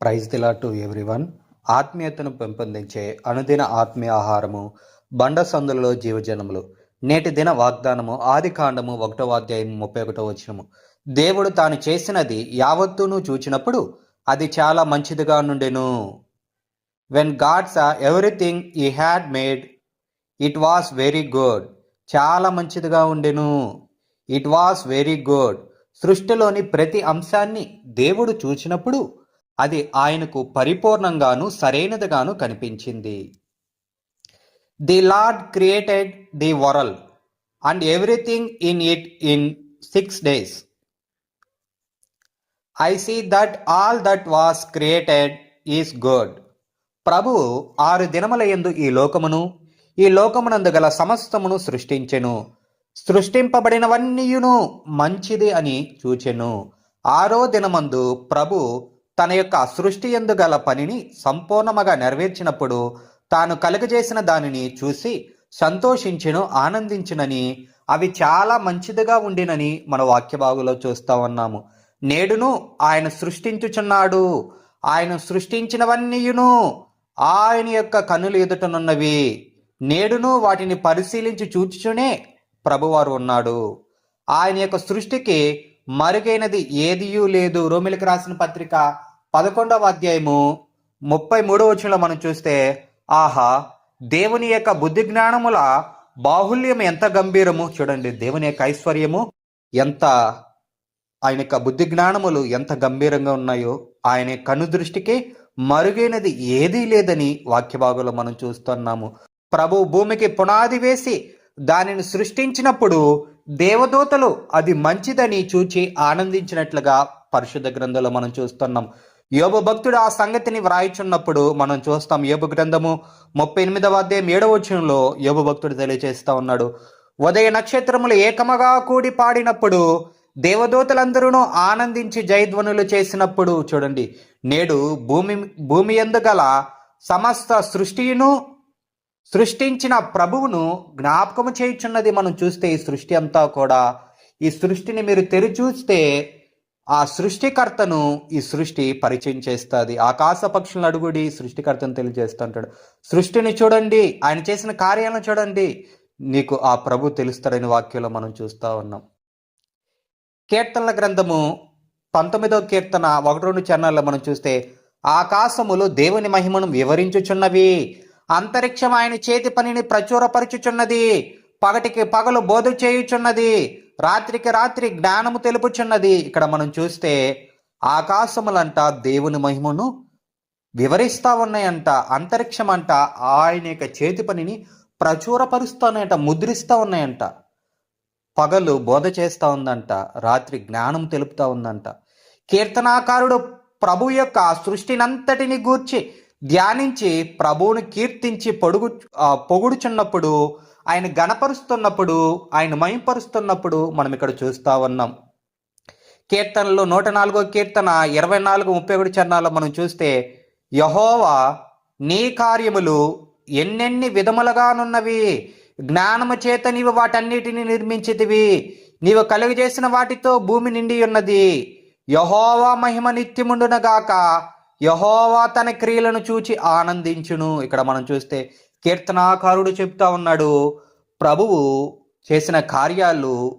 Praise దిలా to everyone. ఆత్మీయతను పెంపొందించే అనుదిన ఆత్మీయ ఆహారము బండ సందులలో జీవజనములు. నేటి దిన వాగ్దానము ఆది కాండము ఒకటో అధ్యాయం ముప్పై ఒకటో వచనము. దేవుడు తాను చేసినది యావత్తును చూచినప్పుడు అది చాలా మంచిదిగా నుండెను. When God's everything he had made it was very good చాలా మంచిదిగా ఉండెను. ఇట్ వాస్ వెరీ గుడ్ సృష్టిలోని ప్రతి అంశాన్ని దేవుడు చూచినప్పుడు అది ఆయనకు పరిపూర్ణంగాను సరైనదిగాను కనిపించింది. The lord created the world and everything in it in six days I see that all that was created is good ప్రభువు ఆరు దినముల యందు ఈ లోకమును ఈ లోకమునందు గల సమస్తమును సృష్టించెను. సృష్టింపబడినవన్నీయును మంచిది అని చూచెను. ఆరో దినమందు ప్రభు తన యొక్క సృష్టి ఎందు గల పనిని సంపూర్ణముగా నెరవేర్చినప్పుడు తాను కలుగజేసిన దానిని చూసి సంతోషించెను ఆనందించునని అవి చాలా మంచిదిగా ఉండినని మన వాక్యభాగులో చూస్తా ఉన్నాము. నేడును ఆయన సృష్టించుచున్నాడు. ఆయన సృష్టించినవన్నీయును. ఆయన యొక్క కనులు ఎదుటనున్నవి. నేడును వాటిని పరిశీలించి చూచుచునే ప్రభువారు ఉన్నాడు. ఆయన యొక్క సృష్టికి మరుగైనది ఏదియూ లేదు. రోమిలకు రాసిన పత్రిక పదకొండవ అధ్యాయము ముప్పై మూడవ వచనంలో మనం చూస్తే ఆహా దేవుని యొక్క బుద్ధి జ్ఞానముల బాహుల్యం ఎంత గంభీరము? చూడండి దేవుని యొక్క ఐశ్వర్యము ఎంత ఆయన యొక్క బుద్ధి జ్ఞానములు ఎంత గంభీరంగా ఉన్నాయో ఆయన కను దృష్టికి మరుగైనది ఏదీ లేదని వాక్యభాగంలో మనం చూస్తున్నాము. ప్రభు భూమికి పునాది వేసి దానిని సృష్టించినప్పుడు దేవదూతలు అది మంచిదని చూచి ఆనందించినట్లుగా పరిశుద్ధ గ్రంథంలో మనం చూస్తున్నాం. యోబు భక్తుడు ఆ సంగతిని వ్రాయిచున్నప్పుడు మనం చూస్తాం. యోబు గ్రంథము ముప్పై ఎనిమిదవ అధ్యాయం ఏడవ వచనంలో యోబు భక్తుడు తెలియజేస్తా ఉన్నాడు. ఉదయ నక్షత్రములు ఏకమగా కూడి పాడినప్పుడు దేవదూతలందరూ ఆనందించి జయధ్వనులు చేసినప్పుడు చూడండి. నేడు భూమి భూమి ఎందు గల సమస్త సృష్టిను సృష్టించిన ప్రభువును జ్ఞాపకము చేయుచున్నది మనం చూస్తే ఈ సృష్టి అంతా కూడా ఈ సృష్టిని మీరు తెరిచూస్తే ఆ సృష్టికర్తను ఈ సృష్టి పరిచయం చేస్తుంది. ఆకాశ పక్షులను అడుగుడి సృష్టికర్తను తెలియజేస్తుంటాడు. సృష్టిని చూడండి ఆయన చేసిన కార్యాలను చూడండి. నీకు ఆ ప్రభు తెలుస్తాడని వాక్యంలో మనం చూస్తూ ఉన్నాం. కీర్తనల గ్రంథము పంతొమ్మిదవ కీర్తన ఒకటి రెండు చరణాల్లో మనం చూస్తే ఆకాశములు దేవుని మహిమను వివరించుచున్నవి. అంతరిక్షం ఆయన చేతి పనిని ప్రచురపరుచుచున్నది పగటికి పగలు బోధ చేయుచున్నది రాత్రికి రాత్రి జ్ఞానము తెలుపుచున్నది. ఇక్కడ మనం చూస్తే ఆకాశములంట దేవుని మహిమను వివరిస్తా ఉన్నాయంట అంతరిక్షం అంట ఆయన యొక్క చేతి పనిని ప్రచురపరుస్తానంట ముద్రిస్తూ ఉన్నాయంట. పగలు బోధ చేస్తూ ఉందంట రాత్రి జ్ఞానం తెలుపుతూ ఉందంట. కీర్తనాకారుడు ప్రభు యొక్క సృష్టినంతటిని గూర్చి ధ్యానించి ప్రభువుని కీర్తించి పొడుగు పొగుడుచున్నప్పుడు ఆయన గణపరుస్తున్నప్పుడు ఆయన మయంపరుస్తున్నప్పుడు మనం ఇక్కడ చూస్తా ఉన్నాం. కీర్తనలో నూట నాలుగో కీర్తన ఇరవై నాలుగు ముప్పై ఒకటి చరణాల్లో మనం చూస్తే యహోవా నీ కార్యములు ఎన్నెన్ని విధములుగానున్నవి? జ్ఞానము చేత నీవు వాటన్నిటిని నిర్మించితివి. నీవు కలుగజేసిన వాటితో భూమి నిండి ఉన్నది యహోవా మహిమ నిత్యముండునగాక యహోవా తన క్రియలను చూచి ఆనందించును. ఇక్కడ మనం చూస్తే కీర్తనాకారుడు చెప్తా ఉన్నాడు ప్రభువు చేసిన కార్యాలు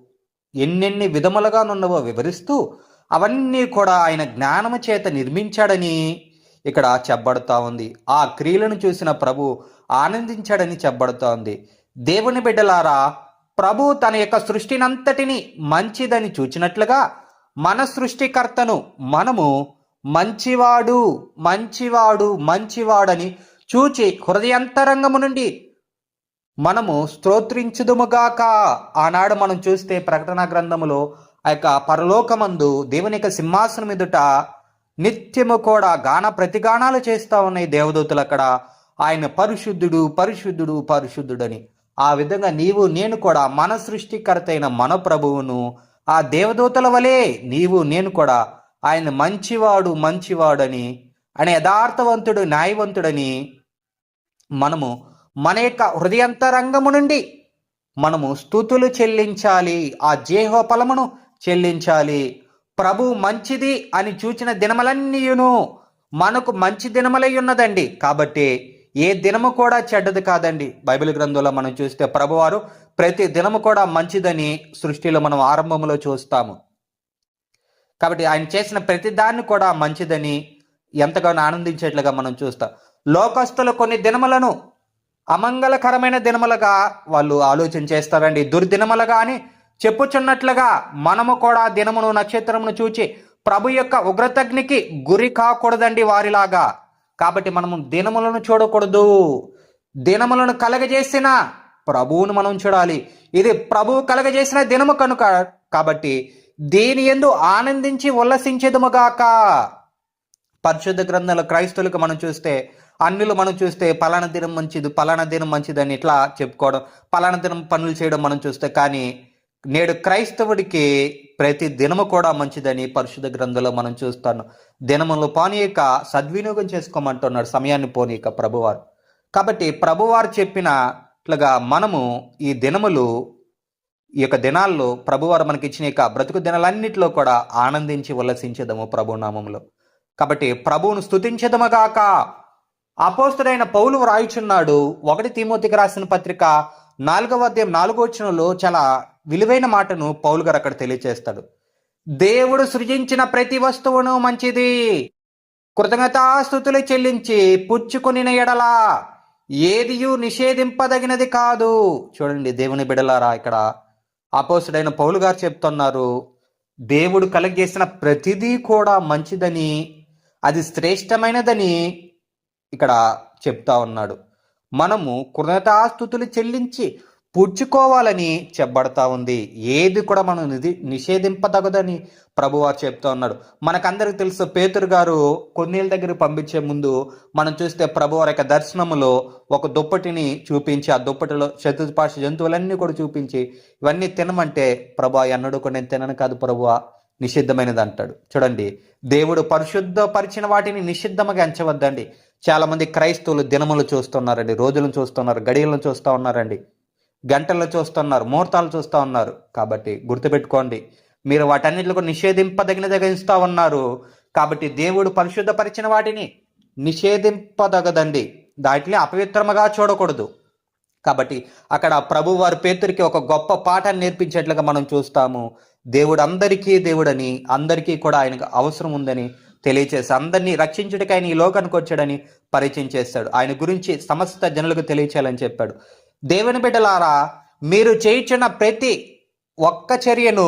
ఎన్నెన్ని విధములుగానున్నవో వివరిస్తూ అవన్నీ కూడా ఆయన జ్ఞానము చేత నిర్మించాడని ఇక్కడ చెప్పబడుతూ ఉంది. ఆ క్రియలను చూసిన ప్రభు ఆనందించాడని చెప్పబడుతా ఉంది. దేవుని బిడ్డలారా ప్రభు తన యొక్క సృష్టినంతటిని మంచిదని చూచినట్లుగా మన సృష్టికర్తను మనము మంచివాడు మంచివాడు మంచివాడని చూచి హృదయంతరంగము నుండి మనము స్తోత్రించుదుముగాక. ఆనాడు మనం చూస్తే ప్రకటన గ్రంథములో ఆ యొక్క పరలోకమందు దేవుని యొక్క సింహాసనం ఎదుట నిత్యము కూడా గాన ప్రతిగానాలు చేస్తూ ఉన్నాయి దేవదూతలు అక్కడ. ఆయన పరిశుద్ధుడు పరిశుద్ధుడు పరిశుద్ధుడని. ఆ విధంగా నీవు నేను కూడా మన సృష్టికర్త అయిన మన ప్రభువును ఆ దేవదూతల వలె నీవు నేను కూడా ఆయన మంచివాడు మంచివాడని ఆయన యథార్థవంతుడు న్యాయవంతుడని మనము మన యొక్క హృదయంతరంగము నుండి మనము స్థుతులు చెల్లించాలి ఆ జేహోపలమును చెల్లించాలి. ప్రభు మంచిది అని చూచిన దినములన్నీయును మనకు మంచి దినములై ఉన్నదండి. కాబట్టి ఏ దినము కూడా చెడ్డది కాదండి. బైబిల్ గ్రంథంలో మనం చూస్తే ప్రభువారు ప్రతి దినము కూడా మంచిదని సృష్టిలో మనం ఆరంభంలో చూస్తాము. కాబట్టి ఆయన చేసిన ప్రతి దాన్ని కూడా మంచిదని ఎంతగానో ఆనందించేట్లుగా మనం చూస్తాం. లోకస్తులు కొన్ని దినములను అమంగళకరమైన దినములుగా వాళ్ళు ఆలోచన చేస్తారండి. దుర్దినములుగా అని చెప్పుచున్నట్లుగా మనము కూడా దినమును నక్షత్రమును చూచి ప్రభు యొక్క ఉగ్రతగ్నికి గురి కాకూడదండి వారిలాగా. కాబట్టి మనము దినములను చూడకూడదు. దినములను కలగజేసిన ప్రభువును మనం చూడాలి. ఇది ప్రభువు కలగజేసిన దినము కనుక కాబట్టి దీని ఎందు ఆనందించి ఉల్లసించేదముగాక. పరిశుద్ధ గ్రంథాల క్రైస్తవులకు మనం చూస్తే అన్నిలు మనం చూస్తే పలానా దినం మంచిది పలానా దినం మంచిదని ఇట్లా చెప్పుకోవడం పలానా దినం పనులు చేయడం మనం చూస్తే కానీ నేడు క్రైస్తవుడికి ప్రతి దినము కూడా మంచిదని పరిశుద్ధ గ్రంథంలో మనం చూస్తాను. దినములు పోనీయక సద్వినియోగం చేసుకోమంటున్నాడు సమయాన్ని పోనీయక ప్రభువారు. కాబట్టి ప్రభువారు చెప్పినట్లుగా మనము ఈ దినములు ఈ యొక్క దినాల్లో ప్రభువారు మనకి ఇచ్చిన యొక్క బ్రతుకు దినాలన్నింటిలో కూడా ఆనందించి ఉల్లసించేదము ప్రభునామంలో కాబట్టి ప్రభువును స్తుతించదమగాక అపోస్తుడైన పౌలు వ్రాయుచున్నాడు ఒకటి తిమోతికి రాసిన పత్రిక నాలుగవ అధ్యాయం నాలుగో వచనంలో చాలా విలువైన మాటను పౌలు గారు అక్కడ తెలియచేస్తాడు. దేవుడు సృజించిన ప్రతి వస్తువును మంచిది. కృతజ్ఞతాస్థుతులు చెల్లించి పుచ్చుకొనిన ఎడలా ఏదియు నిషేధింపదగినది కాదు. చూడండి దేవుని బిడలారా ఇక్కడ అపోసుడైన పౌలు గారు చెప్తున్నారు దేవుడు కలగజేసిన ప్రతిదీ కూడా మంచిదని అది శ్రేష్టమైనదని ఇక్కడ చెప్తా ఉన్నాడు. మనము కృతజ్ఞతాస్థుతులు చెల్లించి పుచ్చుకోవాలని చెప్పబడతా ఉంది. ఏది కూడా మనం నిధి నిషేధింపదగదని ప్రభువారు చెప్తా ఉన్నాడు. మనకందరికి తెలుసు పేతురు గారు కొన్నేళ్ళ దగ్గర పంపించే ముందు మనం చూస్తే ప్రభువారి యొక్క దర్శనములో ఒక దుప్పటిని చూపించి ఆ దుప్పటిలో చతుర్పాష జంతువులన్నీ కూడా చూపించి ఇవన్నీ తినమంటే ప్రభు ఎన్నడూ కూడా నేను తినను కాదు ప్రభువా నిషిద్ధమైనది అంటాడు. చూడండి దేవుడు పరిశుద్ధపరిచిన వాటిని నిషిద్ధముగా ఎంచవద్దండి. చాలామంది క్రైస్తవులు దినములు చూస్తున్నారండి రోజులను చూస్తున్నారు గడియలను చూస్తూ ఉన్నారండి. గంటల్లో చూస్తున్నారు ముహూర్తాలు చూస్తూ ఉన్నారు. కాబట్టి గుర్తుపెట్టుకోండి మీరు వాటన్నిటిలో నిషేధింపదగినదిగా ఇస్తూ ఉన్నారు. కాబట్టి దేవుడు పరిశుద్ధపరిచిన వాటిని నిషేధింపదగదండి. దాటిని అపవిత్రముగా చూడకూడదు. కాబట్టి అక్కడ ప్రభు వారి పేతురికి ఒక గొప్ప పాఠాన్ని నేర్పించేట్లుగా మనం చూస్తాము. దేవుడు అందరికీ దేవుడని అందరికీ కూడా ఆయనకు అవసరం ఉందని తెలియచేసి అందరినీ రక్షించుటకి ఆయన ఈ లోకానికి వచ్చాడని పరిచయం చేస్తాడు. ఆయన గురించి సమస్త జనులకు తెలియచేయాలని చెప్పాడు. దేవుని బిడ్డలారా మీరు చేయించిన ప్రతి ఒక్క చర్యను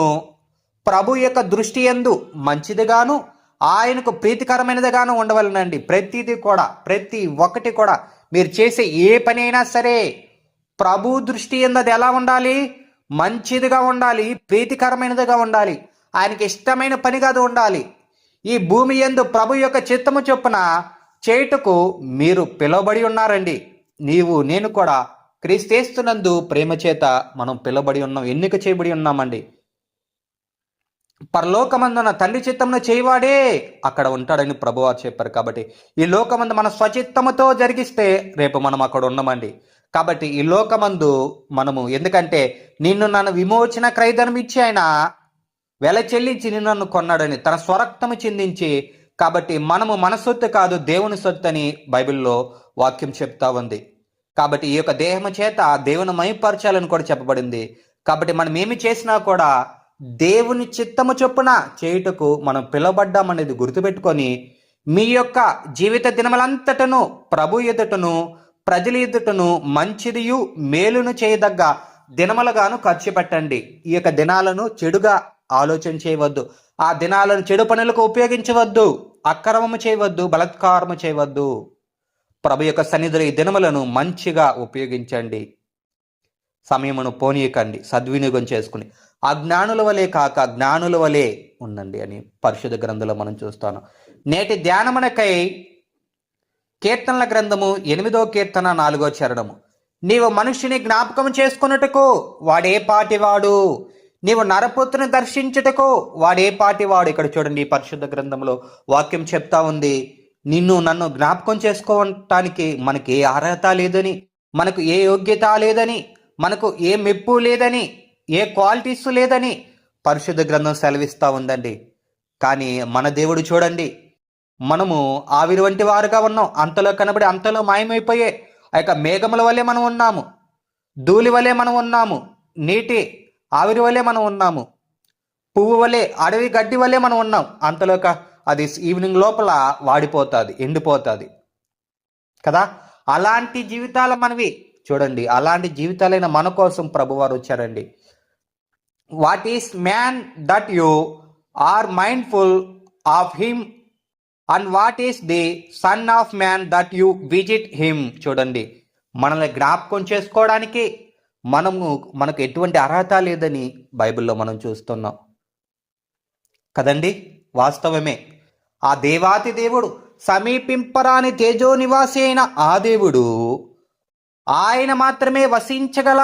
ప్రభు యొక్క దృష్టి ఎందు మంచిదిగాను ఆయనకు ప్రీతికరమైనదిగాను ఉండవలనండి. ప్రతిదీ కూడా ప్రతి ఒక్కటి కూడా మీరు చేసే ఏ పని అయినా సరే ప్రభు దృష్టి ఎందు అది ఎలా ఉండాలి? మంచిదిగా ఉండాలి ప్రీతికరమైనదిగా ఉండాలి ఆయనకి ఇష్టమైన పనిగా అది ఉండాలి. ఈ భూమి ఎందు ప్రభు యొక్క చిత్తము చొప్పున చేయుటకు మీరు పిలువబడి ఉన్నారండి. నీవు నేను కూడా క్రీస్తేస్తునందు ప్రేమ చేత మనం పిలబడి ఉన్నాం ఎన్నిక చేయబడి ఉన్నామండి. పరలోకమందున తండ్రి చిత్తమును చేయవాడే అక్కడ ఉంటాడని ప్రభువారు చెప్పారు కాబట్టి ఈ లోకమందు మన స్వచిత్తముతో జరిగిస్తే రేపు మనం అక్కడ ఉన్నామండి కాబట్టి ఈ లోకమందు మనము ఎందుకంటే నిన్ను నన్ను విమోచన క్రైదనం ఇచ్చి ఆయన వెల చెల్లించి నిన్ను నన్ను కొన్నాడని తన స్వరక్తము చిందించి కాబట్టి మనము మన సొత్తు కాదు దేవుని సొత్తు అని బైబిల్లో వాక్యం చెప్తా ఉంది. కాబట్టి ఈ యొక్క దేహము చేత దేవుని మైపరచాలని కూడా చెప్పబడింది. కాబట్టి మనం ఏమి చేసినా కూడా దేవుని చిత్తము చొప్పున చేయుటకు మనం పిలవబడ్డామనేది గుర్తుపెట్టుకొని మీ యొక్క జీవిత దినములంతటను ప్రభు ఎదుటను ప్రజల ఎదుటను మంచిదియు మేలును చేయదగ్గ దినములుగాను ఖర్చు పెట్టండి. ఈ యొక్క దినాలను చెడుగా ఆలోచన చేయవద్దు. ఆ దినాలను చెడు పనులకు ఉపయోగించవద్దు. అక్రమము చేయవద్దు. బలత్కారము చేయవద్దు. ప్రభు యొక్క సన్నిధిలో ఈ దినములను మంచిగా ఉపయోగించండి. సమయమును పోనీయకండి. సద్వినియోగం చేసుకుని. అజ్ఞానుల వలె కాక జ్ఞానుల వలె ఉండండి అని పరిశుద్ధ గ్రంథంలో మనం చూస్తాను. నేటి ధ్యానమునకై కీర్తనల గ్రంథము ఎనిమిదో కీర్తన నాలుగో చరణము. నీవు మనుష్యుని జ్ఞాపకం చేసుకున్నట్టుకు వాడే పాటివాడు. నీవు నరపుత్రుని దర్శించుటకు వాడే పాటివాడు. ఇక్కడ చూడండి పరిశుద్ధ గ్రంథంలో వాక్యం చెప్తా ఉంది. నిన్ను నన్ను జ్ఞాపకం చేసుకోవటానికి మనకి ఏ అర్హత లేదని మనకు ఏ యోగ్యత లేదని మనకు ఏ మెప్పు లేదని ఏ క్వాలిటీస్ లేదని పరిశుద్ధ గ్రంథం సెలవిస్తూ ఉందండి. కానీ మన దేవుడు చూడండి మనము ఆవిరి వంటి వారుగా ఉన్నాం. అంతలో కనబడి అంతలో మాయమైపోయే ఆ యొక్క మేఘముల వల్లే మనం ఉన్నాము. ధూళి వలె మనం ఉన్నాము. నీటి ఆవిరి వలె మనం ఉన్నాము. పువ్వు వలె అడవి గడ్డి వలె మనం ఉన్నాం. అంతలోక అది ఈవినింగ్ లోపల వాడిపోతుంది ఎండిపోతుంది. కదా? అలాంటి జీవితాలు మనవి. చూడండి అలాంటి జీవితాలైన మన కోసం ప్రభువారు వచ్చారండి. What is man that you are mindful of him and what is the son of man that you visit him చూడండి మనల్ని జ్ఞాపకం చేసుకోవడానికి మనము మనకు ఎటువంటి అర్హత లేదని బైబిల్లో మనం చూస్తున్నాం. కదండి? వాస్తవమే. ఆ దేవాతి దేవుడు సమీపింపరాని తేజో నివాసి అయిన ఆ దేవుడు ఆయన మాత్రమే వసించగల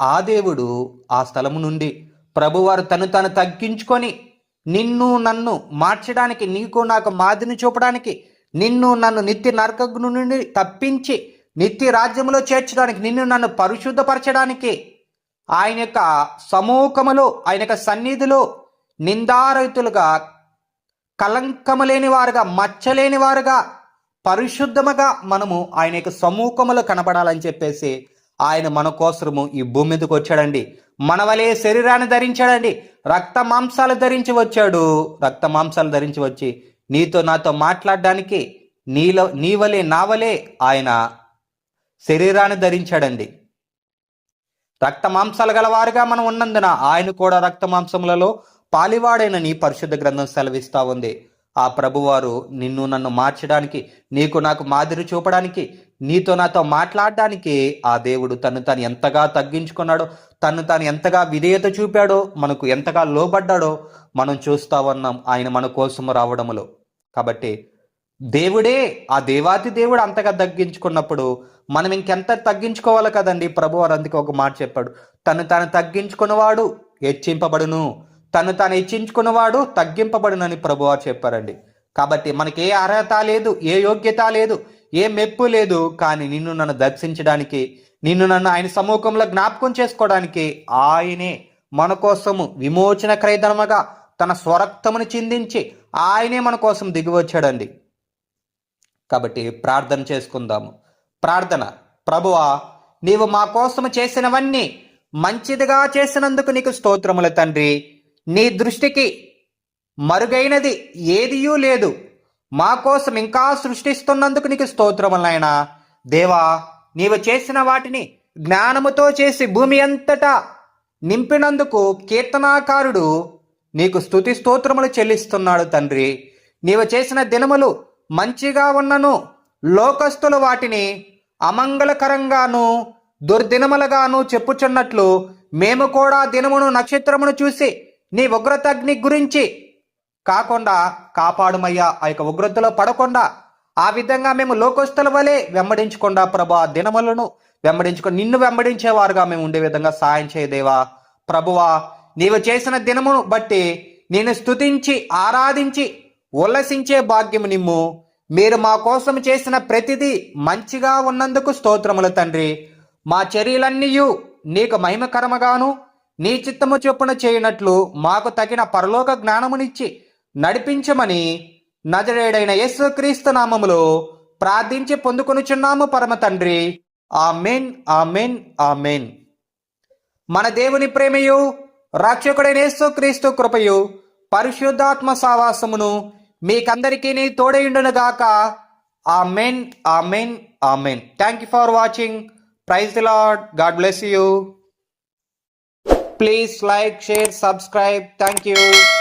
ఆ దేవుడు ఆ స్థలము నుండి ప్రభువారు తను తను తగ్గించుకొని నిన్ను నన్ను మార్చడానికి నీకు నాకు మాదిని చూపడానికి నిన్ను నన్ను నిత్య నరకగ్ను నుండి తప్పించి నిత్య రాజ్యంలో చేర్చడానికి నిన్ను నన్ను పరిశుద్ధపరచడానికి ఆయన యొక్క సమూహములో ఆయన యొక్క సన్నిధిలో నిందారహితులుగా కలంకము లేని వారుగా మచ్చలేని వారుగా పరిశుద్ధముగా మనము ఆయన యొక్క సమూహములు కనబడాలని చెప్పేసి ఆయన మన కోసము ఈ భూమి మీదకి వచ్చాడండి. మన వలే శరీరాన్ని ధరించాడండి. రక్త మాంసాలు ధరించి వచ్చాడు. రక్త మాంసాలు ధరించి వచ్చి నీతో నాతో మాట్లాడడానికి నీలో నీ వలే నా వలే ఆయన శరీరాన్ని ధరించాడండి. రక్త మాంసాలు గలవారుగా మనం ఉన్నందున ఆయన కూడా రక్త మాంసములలో పాలివాడైనని పరిశుద్ధ గ్రంథం సెలవిస్తా ఉంది. ఆ ప్రభువారు నిన్ను నన్ను మార్చడానికి నీకు నాకు మాదిరి చూపడానికి నీతో నాతో మాట్లాడడానికి ఆ దేవుడు తను తను ఎంతగా తగ్గించుకున్నాడో తను తాను ఎంతగా విధేయత చూపాడో మనకు ఎంతగా లోబడ్డాడో మనం చూస్తా ఉన్నాం ఆయన మన కోసము రావడములో. కాబట్టి దేవుడే ఆ దేవాతి దేవుడు అంతగా తగ్గించుకున్నప్పుడు మనం ఇంకెంత తగ్గించుకోవాలి కదండి? ప్రభు వారు అందుకే ఒక మాట చెప్పాడు. తను తాను తగ్గించుకున్నవాడు హెచ్చింపబడును. తను తాను ఇచ్చించుకున్నవాడు తగ్గింపబడునని ప్రభువారు చెప్పారండి. కాబట్టి మనకి ఏ అర్హత లేదు ఏ యోగ్యత లేదు ఏ మెప్పు లేదు కానీ నిన్ను నన్ను దర్శించడానికి నిన్ను నన్ను ఆయన సమూహంలో జ్ఞాపకం చేసుకోవడానికి ఆయనే మన కోసము విమోచన క్రయధర్మగా తన స్వరక్తమును చిందించి ఆయనే మన కోసం దిగి వచ్చాడండి. కాబట్టి ప్రార్థన చేసుకుందాము. ప్రార్థన ప్రభువా నీవు మా కోసము చేసినవన్నీ మంచిదిగా చేసినందుకు నీకు స్తోత్రముల తండ్రి. నీ దృష్టికి మరుగైనది ఏదియూ లేదు. మా కోసం ఇంకా సృష్టిస్తున్నందుకు నీకు స్తోత్రములైనా దేవా నీవు చేసిన వాటిని జ్ఞానముతో చేసి భూమి అంతటా నింపినందుకు కీర్తనాకారుడు నీకు స్తుతి స్తోత్రములు చెల్లిస్తున్నాడు తండ్రి. నీవు చేసిన దినములు మంచిగా ఉన్నను లోకస్తులు వాటిని అమంగళకరంగాను దుర్దినములుగాను చెప్పుచున్నట్లు మేము కూడా దినమును నక్షత్రమును చూసి నీ ఉగ్రతగ్ని గురించి. కాకుండా కాపాడుమయ్యా ఆ యొక్క ఉగ్రతలో పడకుండా. ఆ విధంగా మేము లోకస్తుల వలె వెంబడించకుండా ప్రభా దినములను వెంబడించుకొని నిన్ను వెంబడించేవారుగా మేము ఉండే విధంగా సాయం చేయదేవా. ప్రభువా నీవు చేసిన దినమును బట్టి నేను స్తుతించి ఆరాధించి ఉల్లసించే భాగ్యము నిమ్ము. మీరు మా కోసం చేసిన ప్రతిదీ మంచిగా ఉన్నందుకు స్తోత్రములు తండ్రి. మా చర్యలన్నీయు నీకు మహిమకరముగాను నీ చిత్తము చొప్పున చేయనట్లు మాకు తగిన పరలోక జ్ఞానమునిచ్చి నడిపించమని నజరేడైన యేసుక్రీస్తు నామములో ప్రార్థించి పొందుకొనుచున్నాము పరమ తండ్రి. ఆమెన్ ఆమెన్ ఆమెన్. మన దేవుని ప్రేమయు రక్షకుడైన యేసుక్రీస్తు కృపయు పరిశుద్ధాత్మ సావాసమును మీకందరికీ తోడయుండునుగాక ఆమెన్ ఆమెన్ amen. Thank you for watching praise the lord God bless you Please like, share, subscribe. Thank you.